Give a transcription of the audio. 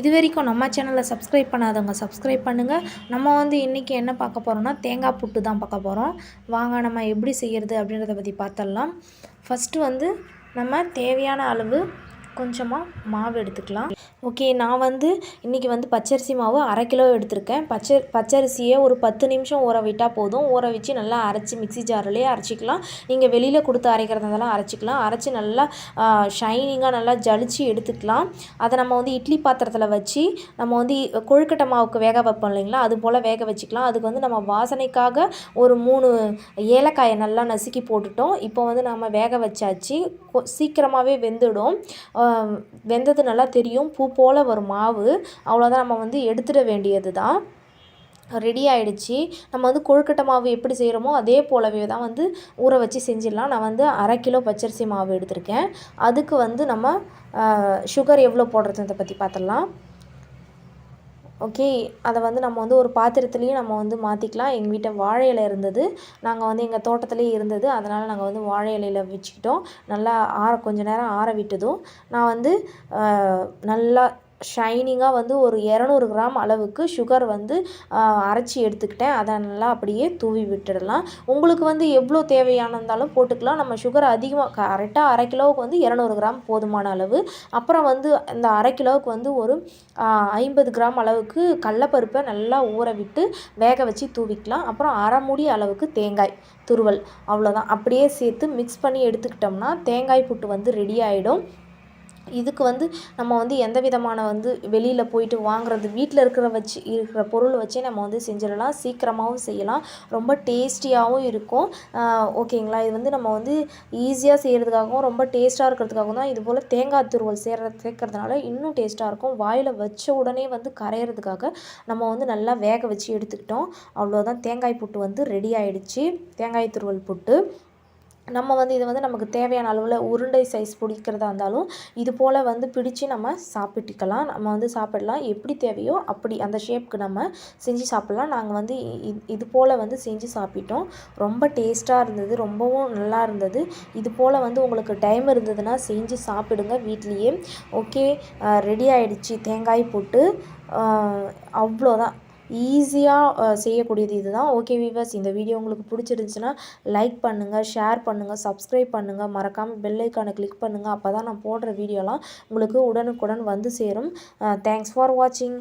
இது வரைக்கும் நம்ம சேனலை சப்ஸ்கிரைப் பண்ணாதவங்க சப்ஸ்கிரைப் பண்ணுங்கள் நம்ம வந்து இன்றைக்கி என்ன பார்க்க போகிறோம்னா தேங்காய் புட்டு தான் பார்க்க போகிறோம் வாங்க நம்ம எப்படி செய்கிறது அப்படின்றத பற்றி பார்த்துடலாம். ஃபஸ்ட்டு வந்து நம்ம தேவையான அளவு கொஞ்சமாக மாவு எடுத்துக்கலாம். ஓகே நான் வந்து இன்றைக்கி வந்து பச்சரிசி மாவு அரை கிலோ எடுத்திருக்கேன். பச்சை பச்சரிசியை ஒரு பத்து நிமிஷம் ஊற விட்டால் போதும். ஊற வச்சு நல்லா அரைச்சி மிக்ஸி ஜார்லேயே அரைச்சிக்கலாம். நீங்கள் வெளியில் கொடுத்து அரைக்கிறதெல்லாம் அரைச்சிக்கலாம். அரைச்சி நல்லா ஷைனிங்காக நல்லா ஜலிச்சு எடுத்துக்கலாம். அதை நம்ம வந்து இட்லி பாத்திரத்தில் வச்சு நம்ம வந்து கொழுக்கட்டை மாவுக்கு வேக வைப்போம் இல்லைங்களா? அது போல் வேக வச்சுக்கலாம். அதுக்கு வந்து நம்ம வாசனைக்காக ஒரு மூணு ஏலக்காயை நல்லா நசுக்கி போட்டுட்டோம். இப்போ வந்து நம்ம வேக வச்சாச்சு. கொ- சீக்கிரமாகவே வெந்துடும். வெந்தது நல்லா தெரியும் பூ போல் வரும் மாவு. அவ்வளோதான் நம்ம வந்து எடுத்துட வேண்டியது தான் ரெடி ஆகிடுச்சி நம்ம வந்து கொழுக்கட்டை மாவு எப்படி செய்கிறோமோ அதே போலவே தான் வந்து ஊற வச்சு செஞ்சிடலாம். நான் வந்து அரை கிலோ பச்சரிசி மாவு எடுத்திருக்கேன். அதுக்கு வந்து நம்ம சுகர் எவ்வளோ போடுறதுன்றதை பற்றி பார்த்துடலாம் ஓகே அதை வந்து நம்ம வந்து ஒரு பாத்திரத்துலேயும் நம்ம வந்து மாற்றிக்கலாம் எங்கள் வீட்டை வாழை இலை இருந்தது. நாங்கள் வந்து எங்கள் தோட்டத்துலேயே இருந்தது. அதனால் நாங்கள் வந்து வாழை இலையில் வச்சுக்கிட்டோம். நல்லா ஆற கொஞ்ச நேரம் ஆற விட்டதும். நான் வந்து நல்லா ஷைனிங்காக வந்து ஒரு இரநூறு கிராம் அளவுக்கு சுகர் வந்து அரைச்சி எடுத்துக்கிட்டேன். அதை நல்லா அப்படியே தூவி விட்டுடலாம். உங்களுக்கு வந்து எவ்வளோ தேவையானதாலும் போட்டுக்கலாம். நம்ம சுகர் அதிகமாக கரெக்டாக அரை கிலோவுக்கு வந்து இரநூறு கிராம் போதுமான அளவு. அப்புறம் வந்து இந்த அரை கிலோவுக்கு வந்து ஒரு ஐம்பது கிராம் அளவுக்கு கடலப்பருப்பை நல்லா ஊற விட்டு வேக வச்சு தூவிக்கலாம். அப்புறம் அரை மூடி அளவுக்கு தேங்காய் துருவல். அவ்வளோதான். அப்படியே சேர்த்து மிக்ஸ் பண்ணி எடுத்துக்கிட்டோம்னா தேங்காய் புட்டு வந்து ரெடி ஆகிடும் இதுக்கு வந்து நம்ம வந்து எந்த விதமான வந்து வெளியில் போயிட்டு வாங்குறது வீட்டில் இருக்கிற வச்சு இருக்கிற பொருள் வச்சே நம்ம வந்து செஞ்சிடலாம். சீக்கிரமாகவும் செய்யலாம். ரொம்ப டேஸ்டியாகவும் இருக்கும். ஓகேங்களா? இது வந்து நம்ம வந்து ஈஸியாக செய்கிறதுக்காகவும் ரொம்ப டேஸ்ட்டாக இருக்கிறதுக்காகவும் தான் இது போல் தேங்காய் துருவல் சேர்ற சேர்க்கறதுனால இன்னும் டேஸ்ட்டாக இருக்கும். வாயில் வச்ச உடனே வந்து கரையிறதுக்காக நம்ம வந்து நல்லா வேக வச்சு எடுத்துக்கிட்டோம். அவ்வளோதான் தேங்காய் புட்டு வந்து ரெடி ஆகிடுச்சு தேங்காய் துருவல் புட்டு. நம்ம வந்து இது வந்து நமக்கு தேவையான அளவில் உருண்டை சைஸ் பிடிக்கிறதா இருந்தாலும் இது போல் வந்து பிடிச்சு நம்ம சாப்பிட்டுக்கலாம். நம்ம வந்து சாப்பிடலாம். எப்படி தேவையோ அப்படி அந்த ஷேப்புக்கு நம்ம செஞ்சு சாப்பிட்லாம். நாங்கள் வந்து இது போல் வந்து செஞ்சு சாப்பிட்டோம். ரொம்ப டேஸ்ட்டாக இருந்தது. ரொம்பவும் நல்லா இருந்தது. இது போல் வந்து உங்களுக்கு டைம் இருந்ததுன்னா செஞ்சு சாப்பிடுங்க வீட்லேயே. ஓகே ரெடி ஆகிடுச்சி தேங்காய் போட்டு. அவ்வளோதான் ஈஸியாக செய்யக்கூடியது இதுதான். ஓகே வீவர்ஸ் இந்த வீடியோ உங்களுக்கு பிடிச்சிருந்துச்சுன்னா லைக் பண்ணுங்கள் ஷேர் பண்ணுங்கள் சப்ஸ்கிரைப் பண்ணுங்கள் மறக்காமல் பெல் ஐக்கானை கிளிக் பண்ணுங்கள் அப்போ தான் நான் போடுற வீடியோலாம் உங்களுக்கு உடனுக்குடன் வந்து சேரும். தேங்க்ஸ் ஃபார் வாட்சிங்